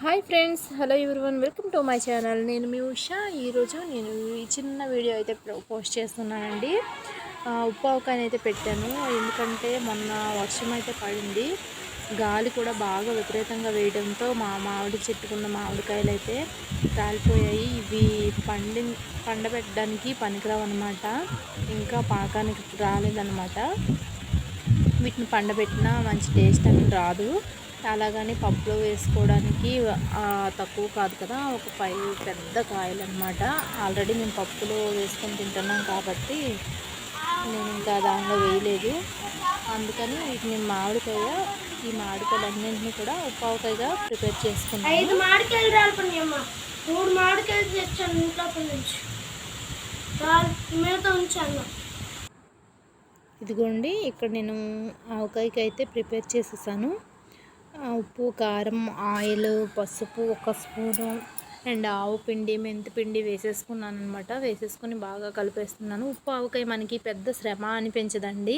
Hi friends hello one welcome to my channel. నేను మీ ఉషా. ఈరోజు నేను ఈ చిన్న వీడియో అయితే పోస్ట్ చేస్తున్నానండి. ఉప్పావకాయని అయితే పెట్టాను. ఎందుకంటే మొన్న వర్షం అయితే పడింది. గాలి కూడా బాగా విపరీతంగా వేయడంతో మా మామిడి చెట్టుకున్న మామిడికాయలు అయితే రాలిపోయాయి. ఇవి పండి పండబెట్టడానికి పనికిరావు అనమాట ఇంకా పాకానికి రాలేదన్నమాట. వీటిని పండబెట్టినా మంచి టేస్ట్ అని రాదు. అలాగని పప్పులో వేసుకోవడానికి తక్కువ కాదు కదా ఒక ఫైవ్ పెద్ద కాయలు అనమాట ఆల్రెడీ మేము పప్పులో వేసుకొని తింటున్నాం కాబట్టి నేను ఇంకా దానిలో వేయలేదు. అందుకని వీటిని మామిడికాయ ఈ మామిడికాయలన్నింటినీ కూడా ఉప్పావకాయగా ప్రిపేర్ చేసుకున్నాను ఐదు మామిడికాయలు మూడు మామిడికాయలు తెచ్చాను ఇంట్లో నుంచి. ఉంచాను. ఇదిగోండి ఇక్కడ నేను ఆవకాయకి అయితే ప్రిపేర్ చేసేసాను. ఉప్పు కారం ఆయిల్ పసుపు ఒక స్పూను అండ్ ఆవు పిండి మెంతి పిండి వేసేసుకున్నాను అనమాట వేసేసుకొని బాగా కలిపేస్తున్నాను. ఉప్పు ఆవకాయ మనకి పెద్ద శ్రమ అనిపించదండి.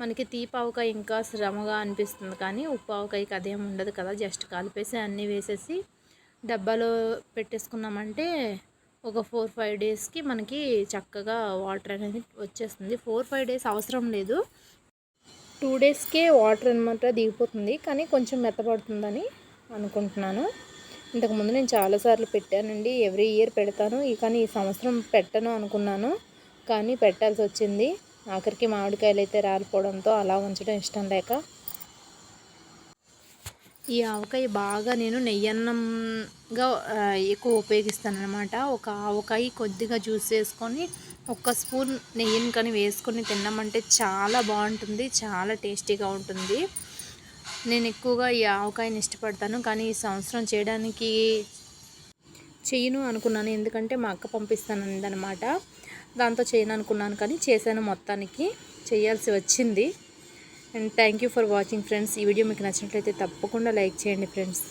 మనకి తీపి ఆవకాయ ఇంకా శ్రమగా అనిపిస్తుంది కానీ ఉప్పు ఆవకాయకి అదేం ఉండదు కదా. జస్ట్ కలిపేసి అన్నీ వేసేసి డబ్బాలో పెట్టేసుకున్నామంటే ఒక ఫోర్ ఫైవ్ డేస్కి మనకి చక్కగా వాటర్ అనేది వచ్చేస్తుంది. ఫోర్ ఫైవ్ డేస్ అవసరం లేదు. టూ డేస్కే వాటర్ అనమాట దిగిపోతుంది కానీ కొంచెం మెత్తపడుతుందని అనుకుంటున్నాను. ఇంతకుముందు నేను చాలాసార్లు పెట్టానండి ఎవ్రీ ఇయర్ పెడతాను కానీ ఈ సంవత్సరం పెట్టను అనుకున్నాను. కానీ పెట్టాల్సి వచ్చింది. ఆఖరికి మామిడికాయలు అయితే రాలిపోవడంతో అలా ఉంచడం ఇష్టం లేక. ఈ ఆవకాయ బాగా నేను నెయ్యన్నంగా ఎక్కువ ఉపయోగిస్తాను అనమాట ఒక ఆవకాయ కొద్దిగా జ్యూస్ వేసుకొని ఒక స్పూన్ నెయ్యిని కానీ వేసుకొని తిన్నామంటే చాలా బాగుంటుంది చాలా టేస్టీగా ఉంటుంది. నేను ఎక్కువగా ఈ ఆవకాయని ఇష్టపడతాను కానీ ఈ సంవత్సరం చేయడానికి చేయను అనుకున్నాను. ఎందుకంటే మా అక్క పంపిస్తాను అనమాట దాంతో చేయను అనుకున్నాను కానీ చేశాను మొత్తానికి. చేయాల్సి వచ్చింది. And thank you for watching friends. ఈ వీడియో మీకు నచ్చినట్లయితే తప్పకుండా లైక్ చేయండి ఫ్రెండ్స్.